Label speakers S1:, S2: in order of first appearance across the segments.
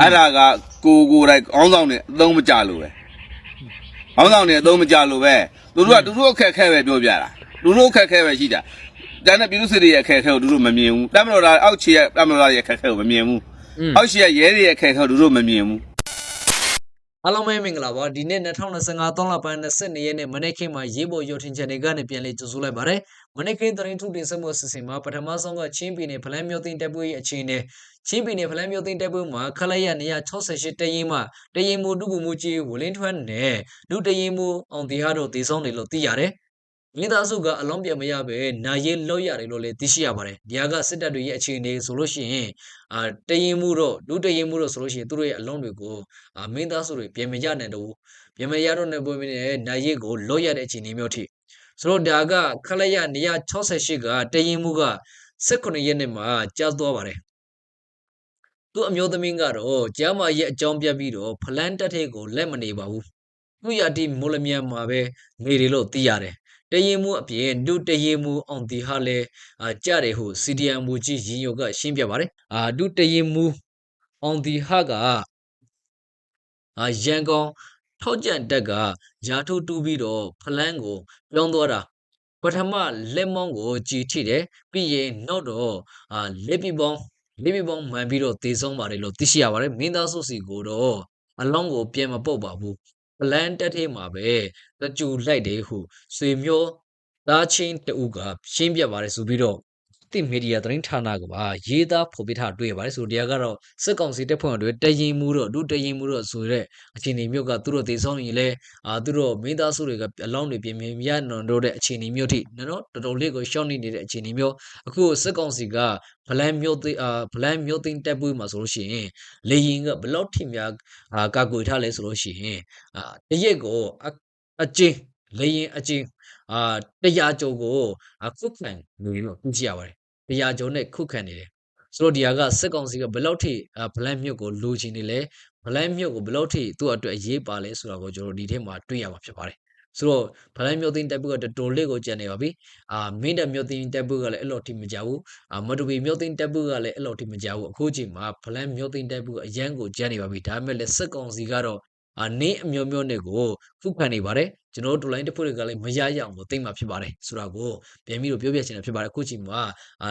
S1: အဲ့ဒါကကိုကိုယ်တိုင်ခေါင်းဆောင်နဲ့အသုံးမကျလို့ပဲခေါင်းဆောင်နဲ့အသုံးမကျလို့ပဲသူတို့ကသူတို့အခက်အခဲပဲပြောပြတာသူတို့အခက်အခဲပဲရှိတာတန်းတဲ့ပြည်သူစစ်တွေရဲ့အခက်အခဲကိုသူတို့မမြင်ဘူးတမ်းမတော်သားအောက်ခြေရဲ့တမ်းမတော်သားရဲ့အခက်အခဲကိုမမြင်ဘူး
S2: อืม
S1: အောက်ခြေရဲ့ရဲတွေရဲ့အခက်အခဲကိုသူတို့မမြင်ဘူး
S2: အားလုံးပဲမင်္ဂလာပါဒီနေ့2025သုံးလပိုင်း22ရက်နေ့မနေ့ကမှရေးပေါ်ရုပ်ထင်ချက်တွေကနေပြန်လည်ကြိုဆိုလိုက်ပါတယ်မနေ့ကသတင်းထုတ်တင်ဆက်မှုအစီအစဉ်မှာပထမဆုံးကချင်းပြည်နယ်ဖလန်းမြို့သိန်းတပ်ဖွဲ့ရဲ့အခြေအနေချင်းပြည်နယ်ဖလန်းမြို့သိန်းတပ်ဖွဲ့မှာခလိုက်ရ168တရင်မှတရင်မူဒုဗမှုကြီးဝလင်းထွန်းနဲ့ဒုတရင်မူအောင်တီဟာတို့တည်ဆုံးတယ်လို့သိရတယ် မိသားစုကအလုံးပြတ်မရပဲနာရေးလောက်ရတယ်လို့လည်းသိရှိရပါတယ်။ဒီဟာကစစ်တပ်တွေရဲ့အခြေအနေဆိုလို့ရှိရင်အာတရင်မှုတော့ဒုတရင်မှုတော့ဆိုလို့ရှိရင်သူတို့ရဲ့အလုံးတွေကိုအာမင်းသားစုတွေပြင်မရနိုင်တော့ဘူးပြင်မရတော့တဲ့ပုံမြင်နဲ့နိုင်ရစ်ကိုလော့ရတဲ့အခြေအနေမျိုးထိဆိုတော့ဒါကခလက်ရ168ကတရင်မှုက18ရက်နေ့မှာကြားသွားပါတယ်သူ့အမျိုးသမီးကတော့ကြားမရဲ့အကြောင်းပြပြီးတော့ဖလန်တက်တဲ့ကိုလက်မနေပါဘူးသူရတိမိုလမြန်မှာပဲနေတယ်လို့သိရတယ် တရင်မှုအပြင်ဒုတရင်မှုအောင်တီဟာလဲအာကြတယ်ဟု CDM မူကြီးရင်ယုတ်ကရှင်းပြပါတယ်အာဒုတရင်မှုအောင်တီဟာကအာရန်ကုန်ထောက်ကြံတက်ကယာထုတ်တူးပြီးတော့ဖလန်းကိုပြောင်းသွားတာပထမလက်မောင်းကိုကြည်ထိတယ်ပြီးရင်နောက်တော့အာလက်ပြပေါင်းလက်ပြပေါင်းမှန်ပြီးတော့တေဆုံးပါတယ်လို့သိရှိရပါတယ်မင်းသားစုစီကိုတော့အလောင်းကိုပြန်မပုတ်ပါဘူး ပလန်တက်ထဲမှာပဲတကြူလိုက်တယ်ဟုဆွေမျိုးသားချင်းတူကရှင်းပြပါတယ်ဆိုပြီးတော့ တိမီဒီယာသတင်းဌာနကပါရေးသားဖော်ပြထားတွေ့ရပါတယ်ဆိုတော့တရားကတော့စစ်ကောင်စီတပ်ဖွဲ့တွေတရင်မှုတော့ဒုတရင်မှုတော့ဆိုတဲ့အခြေအနေမျိုးကသူတို့သေဆုံးရင်လဲအာသူတို့မင်းသားစုတွေကအလောင်းတွေပြင်မြင်ရနွန်တို့တဲ့အခြေအနေမျိုးထိနော်တော်တော်လေးကိုရှောက်နေနေတဲ့အခြေအနေမျိုးအခုစစ်ကောင်စီကဗလန်မျိုးသိအာဗလန်မျိုးသိန်းတပ်ပွေးမှာဆိုလို့ရှိရင်လေရင်ကဘလောက်ထိများအာကာကွယ်ထားလဲဆိုလို့ရှိရင်အာတရက်ကိုအအကျင်းလေရင်အကျင်းအာတရားကျော်ကိုအခုခံနေလို့သိကြရပါတယ် တရားကျော်နဲ့ခုခံနေတယ်ဆိုတော့ဒီဟာကစစ်ကောင်စီကဘယ်လောက်ထိဗလန်မြုပ်ကိုလိုချင်နေလဲဗလန်မြုပ်ကိုဘယ်လောက်ထိသူ့အတွက်အရေးပါလဲဆိုတာကိုကျွန်တော်ဒီထဲမှာတွေ့ရမှာဖြစ်ပါတယ်ဆိုတော့ဗလန်မြုပ်သိန်းတပ်ပုကတော်တော်လေးကိုကြံနေပါပြီအာမင်းတပ်မြုပ်သိန်းတပ်ပုကလည်းအဲ့လိုထိမကြဘူးအာမတူပီမြုပ်သိန်းတပ်ပုကလည်းအဲ့လိုထိမကြဘူးအခုချိန်မှာဗလန်မြုပ်သိန်းတပ်ပုကအရန်ကိုကြံနေပါပြီဒါပေမဲ့လည်းစစ်ကောင်စီကတော့ အာနင်းအမျိုးမျိုးနဲ့ကိုခုခံနေပါတယ်ကျွန်တော်တို့ဒလိုင်းတစ်ဖွဲ့တွေကလည်းမရရအောင်ကိုသိမ့်မှာဖြစ်ပါတယ်ဆိုတာကိုပြန်ပြီးတော့ပြောပြချင်တာဖြစ်ပါတယ်အခုချိန်မှာအာ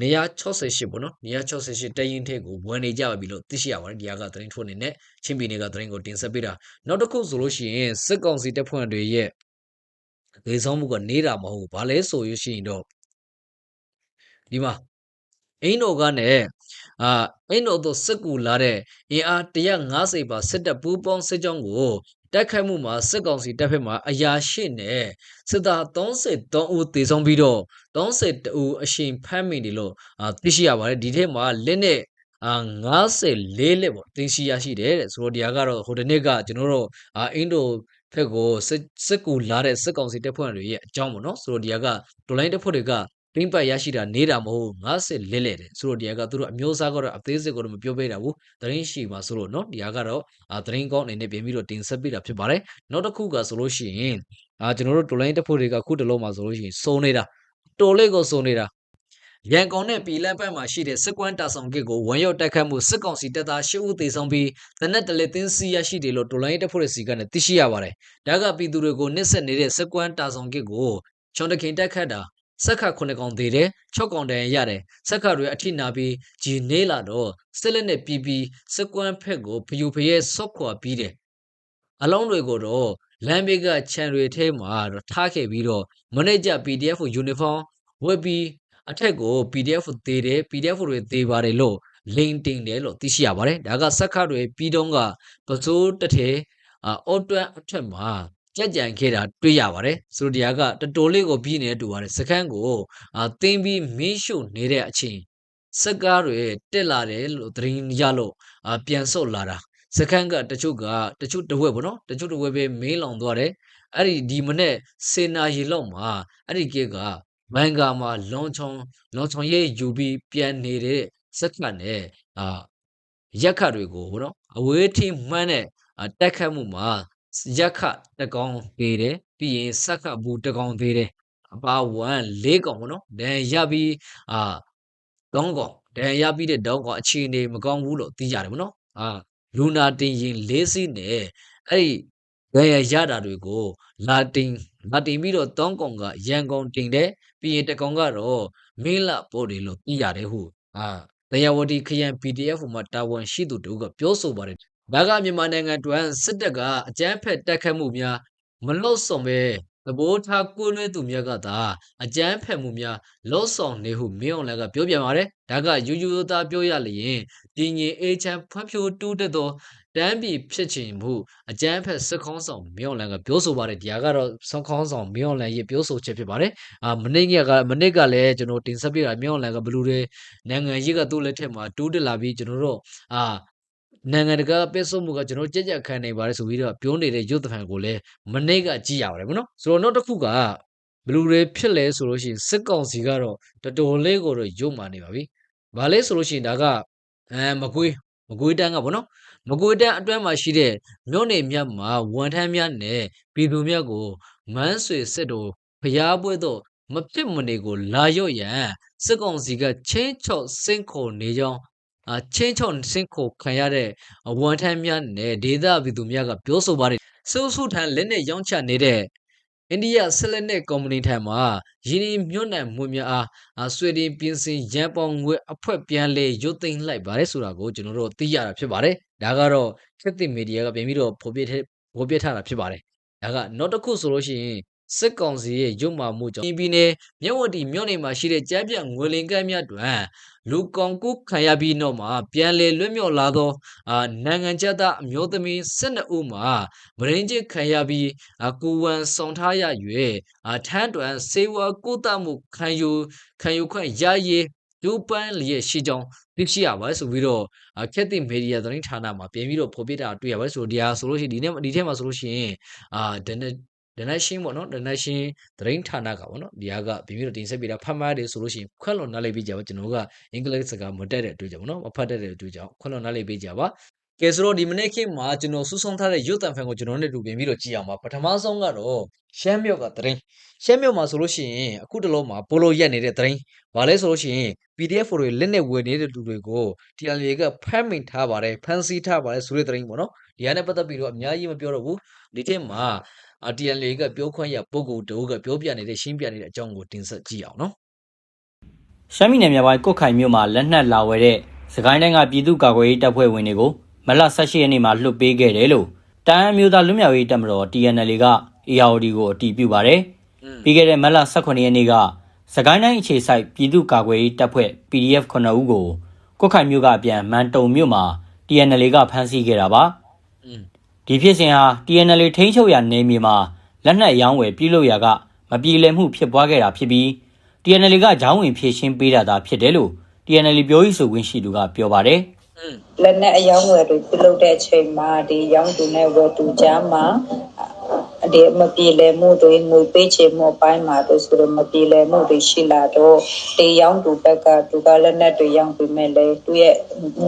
S2: နေရ68ပေါ့နော်နေရ68တရင်ထဲကိုဝင်နေကြပါပြီလို့သိရှိရပါတယ်ဒီဟာကသတင်းထုတ်နေနဲ့ချင်းပြည်နယ်ကသတင်းကိုတင်ဆက်ပေးတာနောက်တစ်ခုဆိုလို့ရှိရင်စစ်ကောင်စီတပ်ဖွဲ့တွေရဲ့ဒေဆောင်မှုကနေတာမဟုတ်ဘူးဘာလဲဆိုရရှိရင်တော့ဒီမှာအင်းတော်ကနဲ့ အာအင်းတော်တို့စစ်ကူလာတဲ့အင်အား150ပါစစ်တပ်ပူးပေါင်းစစ်ကြောင်းကိုတိုက်ခိုက်မှုမှာစစ်ကောင်စီတပ်ဖက်မှအရာရှိနဲ့စစ်သား33ဦးသေဆုံးပြီးတော့32ဦးအရှင်ဖမ်းမိတယ်လို့အာသိရှိရပါတယ်ဒီထဲမှာလက်နဲ့အာ54လက်ပေါ့တင်ရှိရရှိတယ်တဲ့ဆိုတော့ဒီဟာကတော့ဟိုဒီနေ့ကကျွန်တော်တို့အာအင်းတို့ဖက်ကိုစစ်စစ်ကူလာတဲ့စစ်ကောင်စီတပ်ဖွဲ့တွေရဲ့အကြောင်းပေါ့နော်ဆိုတော့ဒီဟာကဒလိုင်းတပ်ဖွဲ့တွေက တင်းပတ်ရရှိတာနေတာမဟုတ်50လက်လက်တယ်ဆိုတော့ဒီဟာကသူတို့အမျိုးအစားကတော့အသေးစိတ်ကတော့မပြောပေးတာဘူးသတင်းရှိမှာဆိုလို့เนาะဒီဟာကတော့အာသတင်းကောင်းအနေနဲ့ပြင်ပြီးတော့တင်ဆက်ပေးတာဖြစ်ပါတယ်နောက်တစ်ခုကဆိုလို့ရှိရင်အာကျွန်တော်တို့ဒလိုင်းတပ်ဖွဲ့တွေကခုတလုံးမှာဆိုလို့ရှိရင်စုံနေတာတော်လေးကိုစုံနေတာရန်ကုန်နဲ့ပြည်လန်ဘက်မှာရှိတဲ့စစ်ကွမ်းတာဆောင်ကစ်ကိုဝန်ရောက်တိုက်ခတ်မှုစစ်ကောင်စီတပ်သား၈ဦးသေဆုံးပြီးတနက်တလေတင်းစီရရှိတယ်လို့ဒလိုင်းတပ်ဖွဲ့တွေစီကနေသိရှိရပါတယ်ဒါကပြည်သူတွေကိုနစ်ဆက်နေတဲ့စစ်ကွမ်းတာဆောင်ကစ်ကိုချွန်တခင်တက်ခတ်တာ စက်ခတ်9កောင်သေးတယ်6កောင်တန်ရတယ်စက်ခတ်တွေအထိနာပြီးဂျီနေလာတော့စစ်လက်နဲ့ပြီးပြီးစက်ကွမ်းဖက်ကိုဖယူဖရဲဆော့ခွာပြီးတယ်အလောင်းတွေကိုတော့လမ်းဘေးကခြံတွေထဲမှာတော့ထားခဲ့ပြီးတော့မနေ့က PDF uniform ဝတ်ပြီးအထက်ကို PDF သေးတယ် PDF တွေသေးပါတယ်လို့လိန်တင်တယ်လို့သိရှိရပါတယ်ဒါကစက်ခတ်တွေပြီးတော့ကပစိုးတစ်ထဲအော်တွန်အထက်မှာ ကြက်ကြံခဲ့တာတွေ့ရပါတယ်ဆိုတော့ဒီဟာကတော်တော်လေးကိုပြီးနေတူပါတယ်စကန်းကိုအာတင်းပြီးမင်းရှုနေတဲ့အချိန်စက်ကားတွေတက်လာတယ်လို့သတင်းရလို့အာပြန်ဆုတ်လာတာစကန်းကတချို့ကတချို့တဝက်ပေါ့နော်တချို့တဝက်ပဲမင်းလောင်သွားတယ်အဲ့ဒီဒီမနေ့စေနာရီလောက်မှာအဲ့ဒီကကမန်ကာမှာလွန်ချောင်းလွန်ချောင်းရဲ့ယူပြီးပြန်နေတဲ့စက်ကနဲ့အာရက်ခတ်တွေကိုဘောနော်အဝေးထိမှန်းတဲ့တက်ခတ်မှုမှာ ရက်ခတ်တကောင်သေးတယ်ပြီးရင်စက်ခတ်ဘူးတကောင်သေးတယ်အပါ1၄ကောင်ဘောနော်ဒန်ရပြီးအာ3ကောင်ဒဏ်ရာရပြီးတဲ့တောင်းကအခြေအနေမကောင်းဘူးလို့သိရတယ်ဗောနော်အာလူနာတင်ရင်လေးစီးနဲ့အဲ့ဒီဒဏ်ရာရတာတွေကိုလာတင်လာတင်ပြီးတော့တောင်းကောင်ကရန်ကုန်တင်တယ်ပြီးရင်တကောင်ကတော့မင်းလာပို့တယ်လို့သိရတယ်ဟုအာတရားဝတီခရိုင် PDF မှာတာဝန်ရှိသူတို့ကပြောဆိုပါတယ် ဒါကမြန်မာနိုင်ငံတွင်စစ်တပ်ကအကြမ်းဖက်တိုက်ခတ်မှုများမလို့ဆောင်ပဲသဘောထားကိုးနွဲသူများကသာအကြမ်းဖက်မှုများလောဆောင်နေဟုမင်းအောင်လည်းကပြောပြန်ပါတယ်ဒါကယူယူသားပြောရလျင်ဒီငင်အေချမ်းဖွံ့ဖြိုးတိုးတက်သောတန်းပြည်ဖြစ်ချင်မှုအကြမ်းဖက်စစ်ခေါင်းဆောင်မင်းအောင်လည်းကပြောဆိုပါတယ်ဒီဟာကတော့စစ်ခေါင်းဆောင်မင်းအောင်လည်းရဲ့ပြောဆိုချက်ဖြစ်ပါတယ်အာမနေ့ကမနေ့ကလည်းကျွန်တော်တင်ဆက်ပြတာမင်းအောင်လည်းကဘလူးတွေနိုင်ငံရေးကသူ့လက်ထက်မှာတိုးတက်လာပြီးကျွန်တော်တို့အာ နိုင်ငံတကာပစ်ဆုတ်မှုကကျွန်တော်ကြက်ကြက်ခံနေပါတယ်ဆိုပြီးတော့ပြောနေတဲ့ရုပ်သံကိုလည်းမနေ့ကကြည့်ရပါတယ်ဗောနော်ဆိုတော့နောက်တစ်ခုကဘလူးတွေဖြစ်လဲဆိုလို့ရှိရင်စစ်ကောင်စီကတော့တော်တော်လေးကိုတော့ရုပ်မာနေပါပြီ။ဘာလဲဆိုလို့ရှိရင်ဒါကအဲမကွေးမကွေးတန်းကဗောနော်မကွေးတန်းအတွင်းမှာရှိတဲ့မြို့နေမြတ်မှာဝန်ထမ်းများနဲ့ပြည်သူများကိုမန်းဆွေစစ်တို့ဖျားပွဲတော့မဖြစ်မနေကိုလာရော့ရန်စစ်ကောင်စီကချင်းချော့စင့်ခေါ်နေကြောင်း အာချင်းချော့စင့်ခေါ်ခံရတဲ့ဝန်ထမ်းများနဲ့ဒေသပြည်သူများကပြောဆိုပါတယ်ဆူဆူထန်လက်နဲ့ရောင်းချနေတဲ့အိန္ဒိယဆက်လက်နဲ့ကုမ္ပဏီထံမှယင်းဒီမြို့နယ်မှုများအားအာဆွေဒင်ပြင်ဆင်ရန်ပေါင်ငွေအဖွက်ပြန်လေရုတ်သိမ်းလိုက်ပါတယ်ဆိုတာကိုကျွန်တော်တို့သိရတာဖြစ်ပါတယ်ဒါကတော့ခက်သစ်မီဒီယာကပြင်ပြီးတော့ဖော်ပြထဖော်ပြထားတာဖြစ်ပါတယ်ဒါကနောက်တစ်ခုဆိုလို့ရှိရင် စစ်ကောင်စီရဲ့ရုပ်မာမှုကြောင့်ပြည်နယ်မြဝတီမြို့နယ်မှာရှိတဲ့ကျန်းပြငွေလင်ကမ်းများတွင်လူကောင်ကုခံရပြီးနောက်မှာပြန်လေလွတ်မြောက်လာသောအာနိုင်ငံသားအမျိုးသမီး12ဦးမှာမရင်းချစ်ခံရပြီးအာကိုဝန်ဆောင်ထားရ၍အာထန်းတွင်စေဝါကိုတမှုခံယူခံယူခွင့်ရရေးဒူပန်းလျက်ရှိကြောင်းသိရှိရပါတယ်ဆိုပြီးတော့အခက်တိမီဒီယာသတင်းဌာနမှာပြင်ပြီးတော့ဖော်ပြတာတွေ့ရပါတယ်ဆိုတော့ဒီဟာဆိုလို့ရှိရင်ဒီနေ့ဒီထဲမှာဆိုလို့ရှိရင်အာ ဒနဒနရှင်းပေါ့နော်ဒနရှင်းသတင်းဌာနကပေါ့နော်ဒီဟာကပြင်ပြီးတော့တင်ဆက်ပြတာဖတ်မှတယ်ဆိုလို့ရှိရင်ခွက်လွန်နားလေးပြီးကြပါကျွန်တော်ကအင်္ဂလိပ်စကားမတက်တဲ့အတွက်ကြောင့်ပေါ့နော်မဖတ်တတ်တဲ့အတွက်ကြောင့်ခွက်လွန်နားလေးပြီးကြပါကဲဆိုတော့ဒီမနေ့ခေတ်မှာကျွန်တော်စူးစောင်းထားတဲ့ရုပ်တံဖန်ကိုကျွန်တော်နဲ့တူပြင်ပြီးတော့ကြည့်အောင်ပါပထမဆုံးကတော့ရှမ်းမြောက်ကသတင်းရှမ်းမြောက်မှာဆိုလို့ရှိရင်အခုတလုံးမှာပိုလိုရက်နေတဲ့သတင်းဘာလဲဆိုလို့ရှိရင် PDF တွေလက်နဲ့ဝယ်နေတဲ့လူတွေကို TLA ကဖမ်းမိန်ထားပါတယ်ဖမ်းဆီးထားပါတယ်ဆိုတဲ့သတင်းပေါ့နော်ဒီဟာနဲ့ပတ်သက်ပြီးတော့အများကြီးမပြောတော့ဘူးဒီထက်မှာ TLA ကပြောခွင့်ရပုဂ္ဂိုလ်တို့ကပြောပြနေတဲ့ရှင်းပြနေတဲ့အကြောင်းကိုတင်ဆက်ကြည့်အောင်နော်
S3: ရှမ်းပြည်နယ်မြောက်ပိုင်းကုတ်ခိုင်မြို့မှာလက်နက်လာဝယ်တဲ့စကိုင်းတိုင်းကပြည်သူ့ကာကွယ်ရေးတပ်ဖွဲ့ဝင်တွေကိုမလ18ရက်နေ့မှာလွှတ်ပေးခဲ့တယ်လို့တအမ်းမျိုးသားလူမျိုးရေးတပ်မတော် TNL က ARD ကိုအတည်ပြုပါတယ်။ပြီးခဲ့တဲ့မလ18ရက်နေ့ကစကိုင်းတိုင်းအခြေစိုက်ပြည်သူ့ကာကွယ်ရေးတပ်ဖွဲ့ PDF 9ဦးကိုကုတ်ခိုင်မြို့ကအပြန်မန်တုံမြို့မှာ TNL ကဖမ်းဆီးခဲ့တာပါ
S2: อืม။
S3: ဒီဖြစ်စဉ်ဟာ TNL ထိန်းချုပ်ရာနယ်မြေမှာလက်နက်ရောင်းဝယ်ပြုလုပ်ရာကမပြေလည်မှုဖြစ်ပွားခဲ့တာဖြစ်ပြီး TNL ကဂျောင်းဝင်ဖြည့်ရှင်းပေးတာသာဖြစ်တယ်လို့ TNL ပြောရေးဆိုခွင့်ရှိသူကပြောပါတယ်။
S2: อืม
S4: လက်နဲ့အယောင်းဝယ်တွေပြုလုပ်တဲ့အချိန်မှာဒီရောင်းသူနဲ့ဝယ်သူကြားမှာအဒီမပြေလည်မှုတွေငွေပေးချေမှုအပိုင်းမှာတို့ဆိုတော့မပြေလည်မှုတွေရှိလာတော့ဒီရောင်းသူဘက်ကသူကလက်နဲ့တွေရောင်းပြီးမဲ့လေသူရဲ့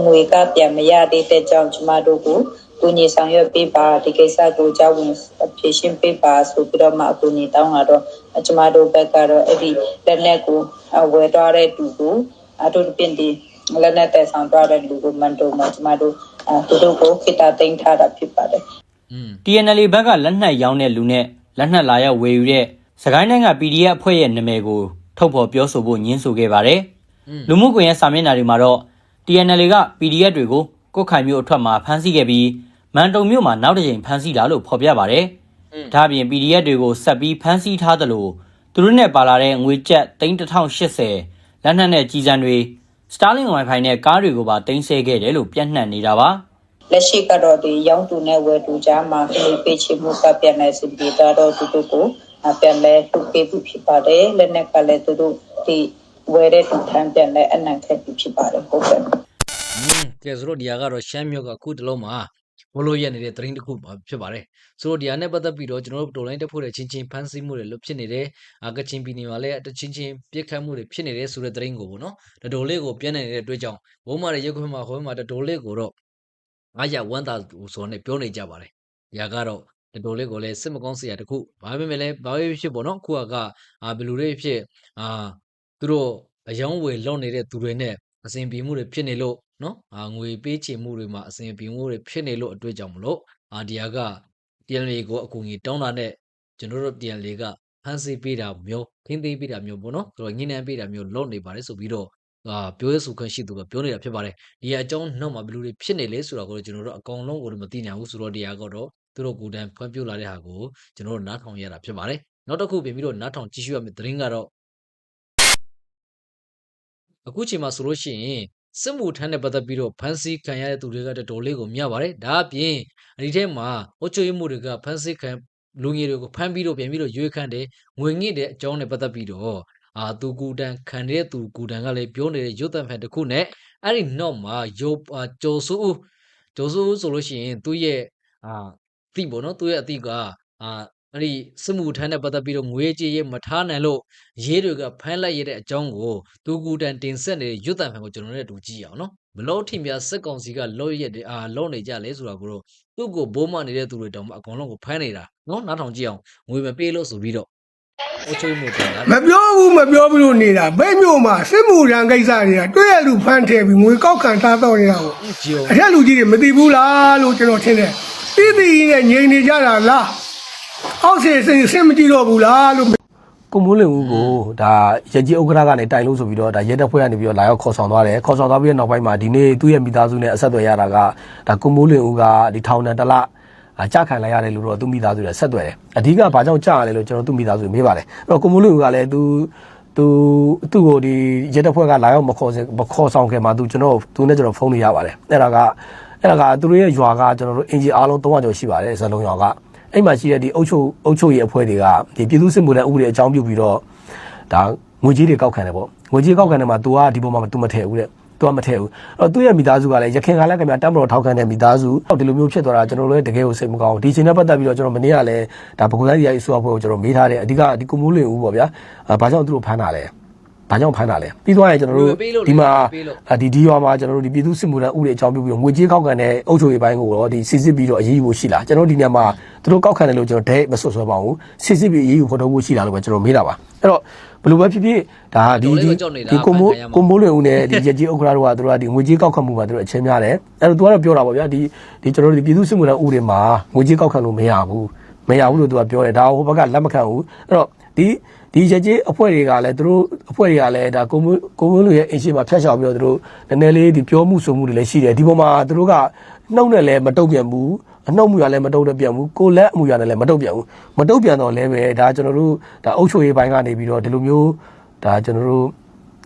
S4: ငွေကပြန်မရသေးတဲ့ကြောင့်ကျမတို့ကို ကူညီဆောင်ရွက်ပေးပါဒီကိစ္စကိုကြောက်ဝင်ဖြေရှင်းပေးပါဆိုပြီးတော့မှအကူညီတောင်းလာတော့ကျမတို့ဘက်ကတော့အဲ့ဒီလက်လက်ကိုဝယ်သွားတဲ့သူကိုအတူတူပြင်ဒီလက်နဲ့တည်ဆောင်သွားတဲ့လူကိုမန်တိုမှာကျမတို့သူတို့ကိုခိတာတင်ထားတာဖြစ်ပါတယ်။
S3: TNL ဘက်ကလက်နက်ရောင်းတဲ့လူနဲ့လက်နက်လာရောက်ဝယ်ယူတဲ့စကိုင်းတိုင်းက PDF အဖွဲ့ရဲ့နာမည်ကိုထုတ်ဖော်ပြောဆိုဖို့ညှင်းဆိုခဲ့ပါတယ်။လူမှုကွန်ရက်စာမျက်နှာတွေမှာတော့ TNL က PDF တွေကိုကုတ်ခိုင်မျိုးအထွက်မှာဖမ်းဆီးခဲ့ပြီး မန်တုံမြို့မှာနောက်တစ်ချိန်ဖမ်းဆီးတာလို့ဖော်ပြပါတယ်။ဒါ့အပြင် PDF တွေကိုဆက်ပြီးဖမ်းဆီးထားသလိုသူတို့နဲ့ပါလာတဲ့ငွေကျပ်3080လက်နက်နဲ့ကြီးစံတွေ Starlink Wi-Fi နဲ့ကားတွေကိုပါတင်ဆက်ခဲ့တယ်လို့ပြန့်နှံ့နေတာပါ။
S4: လက်ရှိကတော့ဒီရောင်းသူနဲ့ဝယ်သူကြားမှာဖိပေးချေမှုကပြန်နေစီဒီတာတော့သူတို့ကိုပြန်လဲသူပေးဖို့ဖြစ်ပါတယ်။လက်နက်ကလည်းသူတို့ဒီဝယ်တဲ့သူထမ်းပြန်လဲအနံ့ခက်ဖြစ်ပါတယ်ဟုတ်ကဲ့။
S2: အင်းကျေစလို့ဒီကတော့ရှမ်းမြို့ကအခုတလုံးမှာ ဘလို့ရက်နေတဲ့သတင်းတစ်ခုပါဖြစ်ပါတယ်ဆိုတော့ဒီဟာနဲ့ပတ်သက်ပြီးတော့ကျွန်တော်တို့တော်လိုင်းတက်ဖို့တဲ့ချင်းချင်းဖန်ဆီးမှုတွေလို့ဖြစ်နေတယ်အာကချင်ပြည်နယ်မှာလည်းတချင်းချင်းပြစ်ခတ်မှုတွေဖြစ်နေတယ်ဆိုတဲ့သတင်းကိုပေါ့နော်တတော်လေးကိုပြန့်နေတဲ့အတွက်ကြောင့်ဘုံမာရဲ့ရုပ်ခွင့်မှာဟိုမှာတတော်လေးကိုတော့အားရဝမ်းသာဆိုနေပြောနေကြပါတယ်ဒီဟာကတော့တတော်လေးကိုလည်းစစ်မကောင်းစရာတခုဘာပဲမဲ့လဲဘာပဲဖြစ်ပေါ့နော်ခုကအာဘယ်လိုတွေဖြစ်အာသူတို့အယောင်းဝယ်လွန်နေတဲ့သူတွေနဲ့အစဉ်ပြေမှုတွေဖြစ်နေလို့ နော်အာငွေပေးချေမှုတွေမှာအစဉ်ပြေမှုတွေဖြစ်နေလို့အတွေ့အကြောင့်မလို့အာဒီယာက TNL ကိုအကူအညီတောင်းတာနဲ့ကျွန်တော်တို့ TNL ကဖန်ဆီးပေးတာမျိုးခင်းသေးပေးတာမျိုးပေါ့နော်ဆိုတော့ညှိနှိုင်းပေးတာမျိုးလုပ်နေပါတယ်ဆိုပြီးတော့အာပြောရဆိုခွင့်ရှိသူကပြောနေတာဖြစ်ပါတယ်ဒီအကြောင်းနောက်မှာဘယ်လိုတွေဖြစ်နေလဲဆိုတော့ကိုကျွန်တော်တို့အကောင်လုံးကိုမသိနိုင်ဘူးဆိုတော့ဒီဟာကတော့သူတို့ကိုယ်တိုင်ဖွင့်ပြလာတဲ့ဟာကိုကျွန်တော်တို့နားထောင်ရတာဖြစ်ပါတယ်နောက်တစ်ခုပြင်ပြီးတော့နားထောင်ကြည့်ရှုရမယ့်သတင်းကတော့အခုချိန်မှာဆိုလို့ရှိရင် စစ်မှုထမ်းတဲ့ပတ်သက်ပြီးတော့ဖန်ဆီးခံရတဲ့သူတွေကတော်တော်လေးကိုများပါတယ်ဒါအပြင်ဒီထဲမှာအချို့ရမှုတွေကဖန်ဆီးခံလူငယ်တွေကိုဖမ်းပြီးတော့ပြန်ပြီးတော့ရွေးခန့်တယ်ငွေငှိတဲ့အကြောင်းနဲ့ပတ်သက်ပြီးတော့အာသူကူတန်ခံတဲ့သူကူတန်ကလည်းပြောနေတဲ့ရုပ်သံဖန်တစ်ခုနဲ့အဲ့ဒီနောက်မှာရုပ်အာကျော်စုဦးကျော်စုဦးဆိုလို့ရှိရင်သူ့ရဲ့အာအတိပေါ့နော်သူ့ရဲ့အတိကအာ အဲ့ဒီစစ်မှုထမ်းတဲ့ပတ်သက်ပြီးတော့ငွေကြေးရမထားနိုင်လို့ရေးတွေကဖမ်းလိုက်ရတဲ့အကြောင်းကိုသူကူတန်တင်ဆက်နေတဲ့ရုပ်သံဖန်ကိုကျွန်တော်တို့လည်းတူကြည့်အောင်နော်ဘလို့ထင်ပြစစ်ကောင်စီကလော့ရက်တဲ့အာလော့နေကြလဲဆိုတာကိုတော့သူ့ကိုဘိုးမနေတဲ့သူတွေတောင်မှအကောင်လုံးကိုဖမ်းနေတာနော်နားထောင်ကြည့်အောင်ငွေမပေးလို့ဆိုပြီးတော့အချိုးမှုတင်တာ
S5: မပြောဘူးမပြောဘူးလို့နေတာဘယ်မျိုးမှာစစ်မှုရန်ကိစ္စတွေကတွေ့ရလူဖမ်းထည့်ပြီးငွေကောက်ခံထားတော့နေတာကို
S2: ဂျီယို
S5: အထက်လူကြီးတွေမသိဘူးလားလို့ကျွန်တော်ထင်တယ်ပြီးပြီးနဲ့ငြိမ်နေကြတာလား အောက်စီစင်စင်မကြည့်တော့ဘူးလားလို့
S6: ကိုမိုးလင်ဦးကိုဒါရကြီးဥက္ကဋ္ဌကနေတိုင်လို့ဆိုပြီးတော့ဒါရဲတပ်ဖွဲ့ကနေပြီးတော့လာရောက်ခေါ်ဆောင်သွားတယ်ခေါ်ဆောင်သွားပြီးတဲ့နောက်ပိုင်းမှာဒီနေ့သူ့ရဲ့မိသားစုနဲ့အဆက်အသွယ်ရတာကဒါကိုမိုးလင်ဦးကဒီထောင်နဲ့တစ်လအကြခံလိုက်ရတယ်လို့တော့သူမိသားစုနဲ့ဆက်သွယ်တယ်အဓိကဘာကြောင့်ကြာရလဲလို့ကျွန်တော်သူမိသားစုမေးပါတယ်အဲ့တော့ကိုမိုးလင်ဦးကလည်းသူသူသူ့ကိုဒီရဲတပ်ဖွဲ့ကလာရောက်မခေါ်စင်မခေါ်ဆောင်ခင်မှာသူကျွန်တော်သူနဲ့ကျွန်တော်ဖုန်းနေရပါတယ်အဲ့ဒါကအဲ့ဒါကသူတို့ရဲ့ရွာကကျွန်တော်တို့အင်ဂျီအားလုံး300ကျော်ရှိပါတယ်ဇလုံးရွာက အဲ့မှာရှိတဲ့ဒီအုပ်ချုပ်အုပ်ချုပ်ရေးအဖွဲ့တွေကဒီပြည်သူ့စစ်မှုထမ်းဥပဒေအကြောင်းပြုပြီးတော့ဒါငွေကြေးတွေကောက်ခံတယ်ပေါ့ငွေကြေးကောက်ခံတယ်မှာ तू ကဒီပေါ်မှာ तू မထည့်ဘူးတဲ့ तू ကမထည့်ဘူးအဲ့တော့သူ့ရဲ့မိသားစုကလည်းရခင်ကလည်းခင်ဗျာတမ်းမတော်ထောက်ခံတဲ့မိသားစုဒီလိုမျိုးဖြစ်သွားတာကျွန်တော်တို့လည်းတကယ်ကိုစိတ်မကောင်းဘူးဒီချိန်နဲ့ပတ်သက်ပြီးတော့ကျွန်တော်မနေ့ကလည်းဒါပကူတိုင်းတရားရေးဆိုအဖွဲ့ကိုကျွန်တော်မေးထားတယ်အဓိကဒီကွန်မိုးလင်ဦးပေါ့ဗျာအာဘာကြောင့်သူတို့ဖမ်းတာလဲ ဘာကြောင့်ဖမ်းတာလဲပြီးသွားရင်ကျွန်တော်တို့ဒီမှာအာဒီဒီရွာမှာကျွန်တော်တို့ဒီပြည်သူစစ်မှုထမ်းဥပဒေအကြောင်းပြုပြီးတော့ငွေကြေးကောက်ခံတဲ့အုပ်ချုပ်ရေးပိုင်းကိုတော့ဒီစစ်စစ်ပြီးတော့အရေးယူဖို့ရှိလားကျွန်တော်တို့ဒီညမှာသူတို့ကောက်ခံတယ်လို့ကျွန်တော်ဒဲမဆွဆွဲပါဘူးစစ်စစ်ပြီးအရေးယူဖို့တော့ဖို့ရှိလားလို့ပဲကျွန်တော်မေးတာပါအဲ့တော့ဘယ်လိုပဲဖြစ်ဖြစ်ဒါဒီဒီဒီကိုမိုးကိုမိုးလွင်ဦးနဲ့ဒီရကြီးဥက္ကရာတို့ကသူတို့ကဒီငွေကြေးကောက်ခံမှုမှာသူတို့အချင်းများတယ်အဲ့တော့သူကတော့ပြောတာပေါ့ဗျာဒီဒီကျွန်တော်တို့ဒီပြည်သူစစ်မှုထမ်းဥပဒေမှာငွေကြေးကောက်ခံလို့မရဘူးမရဘူးလို့သူကပြောတယ်ဒါဟိုဘက်ကလက်မခံဘူးအဲ့တော့ဒီ ဒီရကြီးအဖွဲ့တွေကလည်းသူတို့အဖွဲ့တွေကလည်းဒါကိုမိုးကိုမိုးလွင်ရဲ့အင်ရှင်မှာဖျက်ချောက်ပြီးတော့သူတို့နည်းနည်းလေးဒီပြောမှုဆိုမှုတွေလည်းရှိတယ်ဒီပေါ်မှာသူတို့ကနှုတ်နဲ့လည်းမတုတ်ပြန်ဘူးအနှုတ်မှုရလည်းမတုတ်တော့ပြန်ဘူးကိုလက်အမှုရလည်းမတုတ်ပြန်ဘူးမတုတ်ပြန်တော့လည်းပဲဒါကျွန်တော်တို့ဒါအုပ်ချုပ်ရေးပိုင်းကနေပြီးတော့ဒီလိုမျိုးဒါကျွန်တော်တို့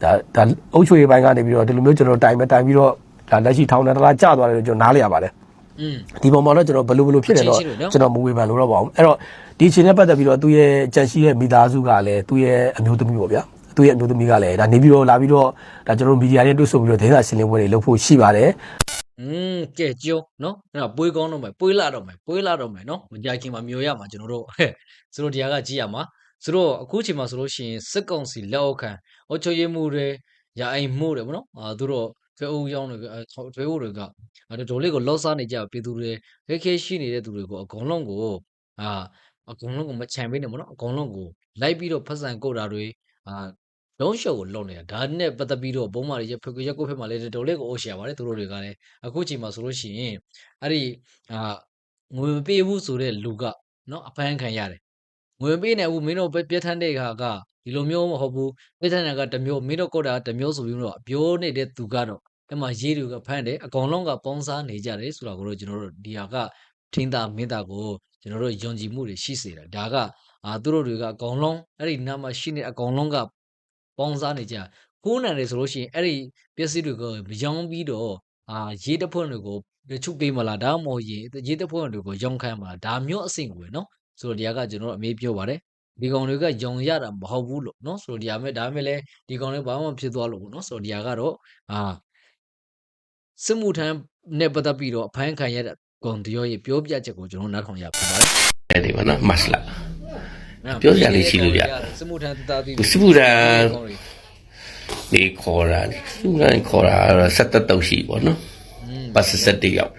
S6: ဒါဒါအုပ်ချုပ်ရေးပိုင်းကနေပြီးတော့ဒီလိုမျိုးကျွန်တော်တိုင်မတိုင်ပြီးတော့ဒါလက်ရှိထောင်နဲ့တလားကြာသွားတယ်လို့ကျွန်တော်နားလေရပါတယ်
S2: อืม
S6: ဒီပုံမှာတော့ကျွန်တော်ဘယ်လိုဘယ်လိုဖြစ်တယ်တော့
S2: အချင်းချင်းတွေနော်
S6: ကျွန်တော်မဝေဖန်လို့တော့ပါဘူးအဲ့တော့ ဒီအချိန်နဲ့ပတ်သက်ပြီးတော့သူ့ရဲ့ကြံရှိတဲ့မိသားစုကလည်းသူ့ရဲ့အမျိုးသမီးပေါ့ဗျာသူ့ရဲ့အမျိုးသမီးကလည်းဒါနေပြီးတော့လာပြီးတော့ဒါကျွန်တော်မီဒီယာနဲ့တွေ့ဆုံပြီးတော့ဒေသရှင်းလင်းပွဲတွေလုပ်ဖို့ရှိပါတယ်
S2: อืมကဲကျုံနော်အဲ့ဒါပွေးကောင်းတော့မယ်ပွေးလာတော့မယ်ပွေးလာတော့မယ်နော်မကြခင်မှာမျိုးရမှာကျွန်တော်တို့ဟဲ့ဆိုတော့တရားကကြည့်ရမှာဆိုတော့အခုချိန်မှာဆိုလို့ရှိရင်စစ်ကောင်စီလက်အောက်ခံအချိုရမှုတွေရာအိမ်မှုတွေဗောနော်အာသူတို့ထွေအုပ်ရောင်းတွေကအဲထွေအုပ်တွေကအဲဒေါ်လေးကိုလော့စားနေကြပြည်သူတွေခဲခဲရှိနေတဲ့သူတွေကိုအကုန်လုံးကိုအာ အကုန်လုံးကိုမချန်ပေးနေဗောနော်အကုန်လုံးကိုလိုက်ပြီးတော့ဖက်ဆန်ကုတ်တာတွေအာလုံးရှုပ်ကိုလုံနေတာဒါနဲ့ပတ်သက်ပြီးတော့ဘုံမာတွေရဖက်ရက်ကိုဖက်မှာလည်းဒေါ်လေးကိုအိုးရှာပါတယ်သူတို့တွေကလည်းအခုချိန်မှာဆိုလို့ရှိရင်အဲ့ဒီအာငွေမပေးဘူးဆိုတဲ့လူကနော်အဖမ်းခံရတယ်ငွေမပေးနိုင်ဘူးမင်းတို့ပြဋ္ဌာန်းတဲ့ခါကဒီလိုမျိုးမဟုတ်ဘူးပြဋ္ဌာန်းတာကတစ်မျိုးမင်းတို့ကုတ်တာတစ်မျိုးဆိုပြီးတော့ပြောနေတဲ့သူကတော့အဲ့မှာရေးတွေကဖမ်းတယ်အကောင်လုံးကပေါင်းစားနေကြတယ်ဆိုတာကိုတော့ကျွန်တော်တို့ဒီဟာကထင်းသားမင်းသားကို ကျွန်တော်တို့ယုံကြည်မှုတွေရှိစေတာဒါကအာသူတို့တွေကအကောင်လုံးအဲ့ဒီနာမှာရှိနေအကောင်လုံးကပေါင်းစားနေကြကိုးနံတယ်ဆိုလို့ရှိရင်အဲ့ဒီပစ္စည်းတွေကိုရောင်းပြီးတော့အာရေးတဖွင့်တွေကိုချုပ်ပေးမလားဒါမှမဟုတ်ရင်ရေးတဖွင့်တွေကိုရောင်းခိုင်းမလားဒါမျိုးအဆင့်ကိုပဲနော်ဆိုတော့ဒီကကျွန်တော်အမေးပြောပါတယ်ဒီကောင်တွေကယုံရတာမဟုတ်ဘူးလို့နော်ဆိုတော့ဒီအမေဒါမှမဟုတ်လဲဒီကောင်တွေဘာမှဖြစ်သွားလို့ဘူးနော်ဆိုတော့ဒီကတော့အာစစ်မှုထမ်းနဲ့ပတ်သက်ပြီးတော့အဖမ်းခံရတဲ့ ကောင်တရောရဲ့ပြောပြချက်ကိုကျွန်တော်နားထောင်ရပါပါတယ်
S7: အဲ့ဒီပါနော်မတ်လာ
S2: နော်
S7: ပြောစရာလေးရှိလို့ဗျ
S2: စစ်မှုထမ်းတသားတည်
S7: စစ်မှုထမ်းဒီခေါ်တာသူကခေါ်တာတော့ဆက်သက်တော့ရှိပေါ့နော်ပတ်ဆက်ဆက်တရောက်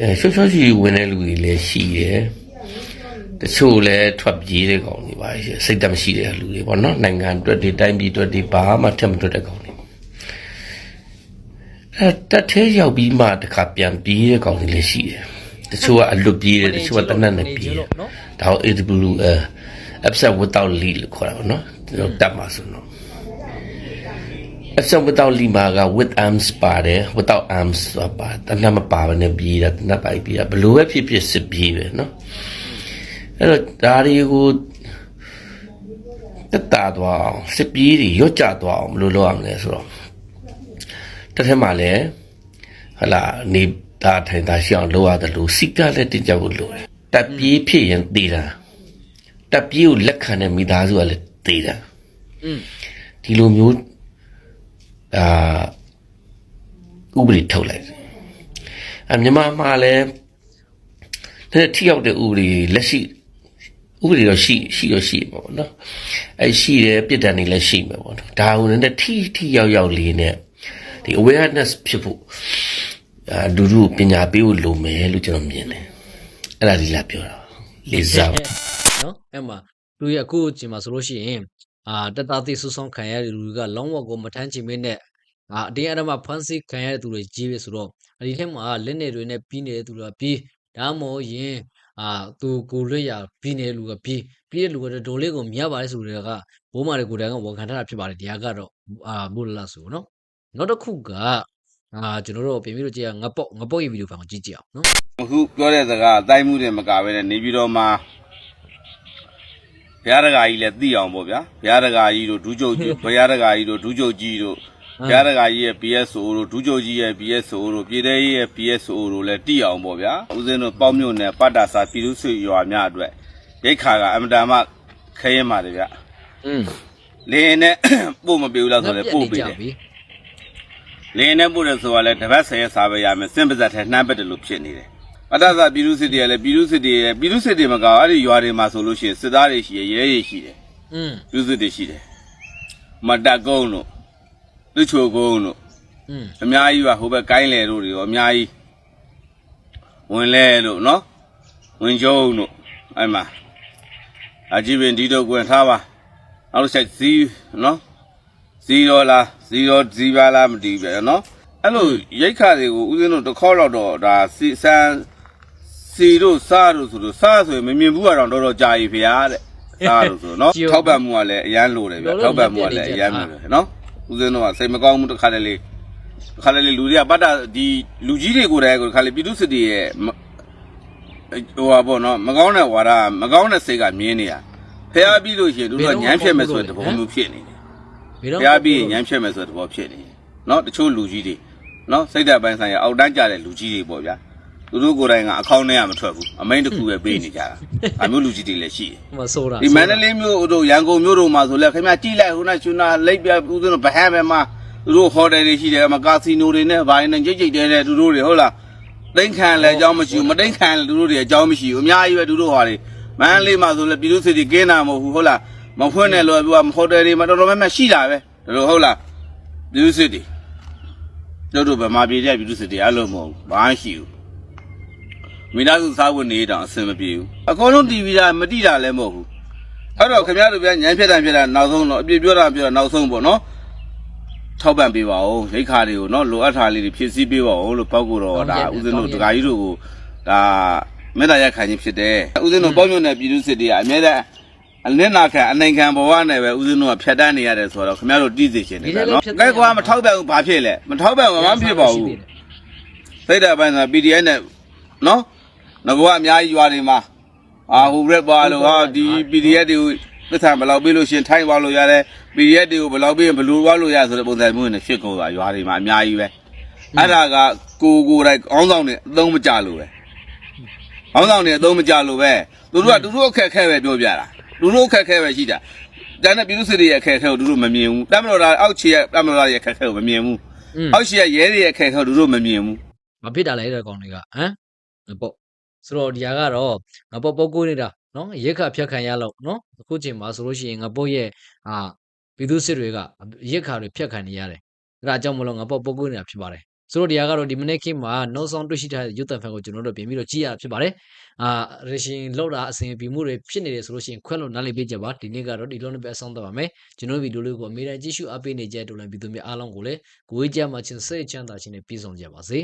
S7: အဲရှော့ရှော့ရှိဝင်တဲ့လူတွေလည်းရှိတယ်တချို့လည်းထွက်ပြေးတဲ့ကောင်တွေပါစိတ်တမရှိတဲ့လူတွေပေါ့နော်နိုင်ငံအတွက်ဒီတိုင်းပြည်အတွက်ဒီဘာမှထက်မထွက်တဲ့ကောင်တွေ အဲတက်သေးရောက်ပြီးမှတခါပြန်ပြေးတဲ့ကောင်တွေလည်းရှိတယ်တချို့ကအလွတ်ပြေးတယ်တချို့ကတနတ်နဲ့ပြေးတယ်
S2: နော်
S7: ဒါကို AW အဲ upset without lead လို့ခေါ်တာပေါ့နော်ကျွန်တော်တက်မှာဆိုတော့ upset without lead မှာက with arms ပါတယ် without arms ဆိုတာပါတနတ်မပါဘဲနဲ့ပြေးတာတနတ်ပိုက်ပြေးတာဘလို့ပဲဖြစ်ဖြစ်စစ်ပြေးပဲနော်အဲ့တော့ဒါတွေကိုတက်တာတော့အောင်စစ်ပြေးတွေရွတ်ကြတော့အောင်ဘယ်လိုလုပ်ရမလဲဆိုတော့ တစ်ထက်မှာလည်းဟလာနေသားထိုင်သားရှိအောင်လုပ်ရတယ်လို့စိတ်ကလည်းတင်ကြဖို့လိုတယ်တက်ပြေးဖြစ်ရင်တည်တာတပ်ပြေးကိုလက်ခံတဲ့မိသားစုကလည်းသေးတာ
S2: อืม
S7: ဒီလိုမျိုးအာဥပဒေထုတ်လိုက်တယ်အမြန်မာမှာလည်းတဲ့ထိရောက်တဲ့ဥပဒေလက်ရှိဥပဒေတော့ရှိရှိတော့ရှိမှာပေါ့နော်အဲရှိတယ်ပြစ်ဒဏ်တွေလည်းရှိမှာပေါ့နော်ဒါကိုလည်းထိထိရောက်ရောက်လေးနဲ့ ဒီ awareness ဖြစ်ဖို့အာလူလူပညာပေးဖို့လိုမယ်လို့ကျွန်တော်မြင်တယ်အဲ့ဒါလေးလာပြောတာလေးစားပါ
S2: နော်အဲ့မှာသူရဲ့အခုအချိန်မှာဆိုလို့ရှိရင်အာတက်တာသိဆူဆောင်ခံရတဲ့လူတွေကလောင်းဝက်ကိုမထမ်းချင်မင်းနဲ့အာအတင်းအဓမ္မဖန်ဆီးခံရတဲ့သူတွေကြီးပဲဆိုတော့ဒီထက်မှာလက်နေတွေနဲ့ပြီးနေတဲ့သူတွေကပြီးဒါမှမဟုတ်ရင်အာသူကိုလွတ်ရပြီးနေတဲ့လူကပြီးပြီးတဲ့လူကတော့ဒိုလေးကိုမြတ်ပါတယ်ဆိုတဲ့ကဘိုးမာတွေကိုယ်တိုင်ကဝန်ခံထားတာဖြစ်ပါတယ်တရားကတော့အာဘုလလာဆိုနော် နောက်တစ်ခုကအာကျွန်တော်တို့ပြင်ပြီးတော့ကြည့်ရငပော့ငပော့ရဲ့ဗီဒီယိုဖိုင်ကိုကြည့်ကြည့်အောင်နော်
S1: အခုပြောတဲ့စကားအတိုင်းမှုတွေမကဘဲနဲ့နေပြည်တော်မှာဘုရားတကာကြီးလည်းသိအောင်ပေါ့ဗျာဘုရားတကာကြီးတို့ဒူးချုပ်ကြီးဘုရားတကာကြီးတို့ဒူးချုပ်ကြီးတို့ဘုရားတကာကြီးရဲ့ PSO တို့ဒူးချုပ်ကြီးရဲ့ PSO တို့ပြည်သေးရဲ့ PSO တို့လည်းသိအောင်ပေါ့ဗျာဦးဇင်းတို့ပေါ့မြို့နယ်ပတ်တာစာပြည်သူ့ဆွေရွာများအတွက်ရိတ်ခါကအမတန်မှခရင်ပါတယ်ဗျ
S2: อืม
S1: လင်းနဲ့ပို့မပေးဘူးလားဆိုတော့ပို့ပေးတယ်
S2: ပြီ
S1: လင်းနဲ့ပို့တယ်ဆိုတာလည်းတပတ်ဆယ်ရက်စာပဲရမယ်စင်ပါဇက်ထဲနှမ်းပက်တယ်လို့ဖြစ်နေတယ်အတ္တသာပြည်သူစစ်တွေလည်းပြည်သူစစ်တွေရဲ့ပြည်သူစစ်တွေမကောအဲ့ဒီရွာတွေမှာဆိုလို့ရှိရင်စစ်သားတွေရှိရရဲရဲရှိတယ်
S2: อืม
S1: ပြည်သူစစ်တွေရှိတယ်မတက်ကုန်းတို့လူချိုကုန်းတို့
S2: อืม
S1: အများကြီးပါဟိုဘက်ကိုင်းလေတို့တွေရောအများကြီးဝင်လဲတို့နော်ဝင်ကျုံတို့အဲ့မှာအကြည့်ပင်ဒီတော့ကွင်ထားပါနောက်တစ်ချက်ဇီးနော် ဇီရောလားဇီရောဇီပါလားမတည်ပဲနော်အဲ့လိုရိတ်ခါတွေကိုဦးဇင်းတို့တစ်ခေါက်တော့တော့ဒါစီစမ်းစီတို့စားတို့ဆိုလို့စားဆိုရင်မမြင်ဘူးကတော့တော်တော်ကြာပြီဖေရတဲ့စားတို့ဆိုနော်ထောက်ပံ့မှုကလည်းအရန်လိုတယ်ဗျထောက်ပံ့မှုကလည်းအရန်လိုတယ်နော်ဦးဇင်းတို့ကစိတ်မကောင်းမှုတစ်ခါတည်းလေးခါလေလေလူတွေကပတ်တာဒီလူကြီးတွေကိုယ်တိုင်ကိုခါလေပြည်သူစစ်တွေရဲ့မဟိုပါပေါ့နော်မကောင်းတဲ့ဝါဒမကောင်းတဲ့စိတ်ကမြင်းနေတာဖះပြီးလို့ရှိရင်တို့ကညမ်းဖြတ်မယ်ဆိုတဲ့သဘောမျိုးဖြစ်နေတယ်
S2: ဘယ်တော့
S1: ဖះပြီးရင်ညမ်းဖြတ်မယ်ဆိုတဲ့သဘောဖြစ်နေတယ်နော်တချို့လူကြီးတွေနော်စိတ်ဓာတ်ပိုင်းဆိုင်ရာအောက်တန်းကြတဲ့လူကြီးတွေပေါ့ဗျာသူတို့ကိုယ်တိုင်ကအခေါင်းထဲကမထွက်ဘူးအမိန်တစ်ခုပဲပေးနေကြတာအမျိုးလူကြီးတွေလည်းရှိတယ်
S2: မဆိုတာ
S1: ဒီမန္တလေးမြို့တို့ရန်ကုန်မြို့တို့မှာဆိုလဲခင်ဗျာကြည့်လိုက်ဟိုနာရှင်နာလိပ်ပြဦးစင်းတို့ဗဟန်းပဲမှာသူတို့ဟိုတယ်တွေရှိတယ်မှာကာစီနိုတွေနဲ့ဘိုင်းနဲ့ကြိတ်ကြိတ်တဲတဲ့သူတို့တွေဟုတ်လားတိန့်ခံလည်းအကြောင်းမရှိဘူးမတိန့်ခံလည်းသူတို့တွေအကြောင်းမရှိဘူးအများကြီးပဲသူတို့ဟာတွေမန္တလေးမှာဆိုလဲပြည်သူစစ်တွေကင်းတာမဟုတ်ဘူးဟုတ်လား မဖွင့်နဲ့လို့ပြောဟိုတယ်တွေမှာတော်တော်များများရှိတာပဲဒါလိုဟုတ်လားပြည်သူစစ်တွေတို့တို့ဗမာပြည်တဲ့ပြည်သူစစ်တွေအဲ့လိုမဟုတ်ဘူးဘာမှရှိဘူးမိသားစုစားဝင်နေတော့အဆင်မပြေဘူးအကုန်လုံးတီဗီတာမတိတာလည်းမဟုတ်ဘူးအဲ့တော့ခင်ဗျားတို့ဗျာညံဖြတ်တန်ဖြတ်တာနောက်ဆုံးတော့အပြည့်ပြောတာပြောတာနောက်ဆုံးပေါ့နော်ထောက်ပံ့ပေးပါဦးလိခါတွေကိုနော်လိုအပ်တာလေးတွေဖြည့်ဆည်းပေးပါဦးလို့ပောက်ကိုတော့ဒါဦးဇင်းတို့ဒကာကြီးတို့ကိုဒါမေတ္တာရက်ခံခြင်းဖြစ်တယ်ဦးဇင်းတို့ပေါ့မြို့နယ်ပြည်သူစစ်တွေကအမြဲတမ်း အလင်းနာခံအနိုင်ခံဘဝနဲ့ပဲဦးဇင်းတို့ကဖြတ်တန်းနေရတယ်ဆိုတော့ခင်ဗျားတို့တည်စေရှင်တယ်နော်ကဲကွာမထောက်ပံ့ဘူးဘာဖြစ်လဲမထောက်ပံ့ဘူးဘာမှဖြစ်ပါဘူးစိတ်ဓာတ်ပိုင်းဆို PDF နဲ့နော်ငကောအများကြီးရွာတွေမှာအာဟိုရက်ပါလို့ဟာဒီ PDF တွေကိုသစ္စာဘယ်လောက်ပေးလို့ရှရင်ထိုင်းသွားလို့ရတယ် PDF တွေကိုဘယ်လောက်ပေးရင်ဘယ်လိုသွားလို့ရဆိုတဲ့ပုံစံမျိုးနဲ့ဖြစ်ကုန်သွားရွာတွေမှာအများကြီးပဲအဲ့ဒါကကိုကိုယ်တိုင်အောင်းဆောင်နေအသုံးမကြလို့ပဲအောင်းဆောင်နေအသုံးမကြလို့ပဲသူတို့ကသူတို့အခက်အခဲပဲပြောပြတာ သူတို့အခက်အခဲပဲရှိတာဒါနဲ့ပြည်သူစစ်တွေရဲ့အခက်အခဲကိုသူတို့မမြင်ဘူးတမတော်သားအောက်ခြေရဲ့တမတော်သားရဲ့အခက်အခဲကိုမမြင်ဘူး
S2: อืม
S1: အောက်ခြေရဲ့ရဲတွေရဲ့အခက်အခဲကိုသူတို့မမြင်ဘူး
S2: မဖြစ်တာလဲတဲ့ကောင်တွေကဟမ်ငပေါ့ဆိုတော့ဒီဟာကတော့ငပေါ့ပုတ်ကိုးနေတာနော်ရက်ခဖြတ်ခံရလို့နော်အခုချိန်မှာဆိုလို့ရှိရင်ငပေါ့ရဲ့အာပြည်သူစစ်တွေကရက်ခတွေဖြတ်ခံနေရတယ်အဲဒါကြောင့်မလို့ငပေါ့ပုတ်ကိုးနေတာဖြစ်ပါတယ်ဆိုတော့ဒီဟာကတော့ဒီမနေ့ခေတ်မှာနောက်ဆုံးတွေ့ရှိထားတဲ့ရုပ်သံဖန်ကိုကျွန်တော်တို့ပြင်ပြီးတော့ကြည့်ရတာဖြစ်ပါတယ် အာရရှင်လောက်တာအစဉ်ပြေမှုတွေဖြစ်နေတယ်ဆိုလို့ရှိရင်ခွဲလို့နားလည်ပေးကြပါဒီနေ့ကတော့ဒီလိုနဲ့ပဲအဆုံးသတ်ပါမယ်ကျွန်တော်ဗီဒီယိုလေးကိုအမေရိကန်ကြည့်ရှုအားပေးနေကြတဲ့တော်လန်ပြည်သူများအားလုံးကိုလည်းကိုဝေးကြမှာချင်းစိတ်ချမ်းသာခြင်းနဲ့ပြည့်စုံကြပါစေ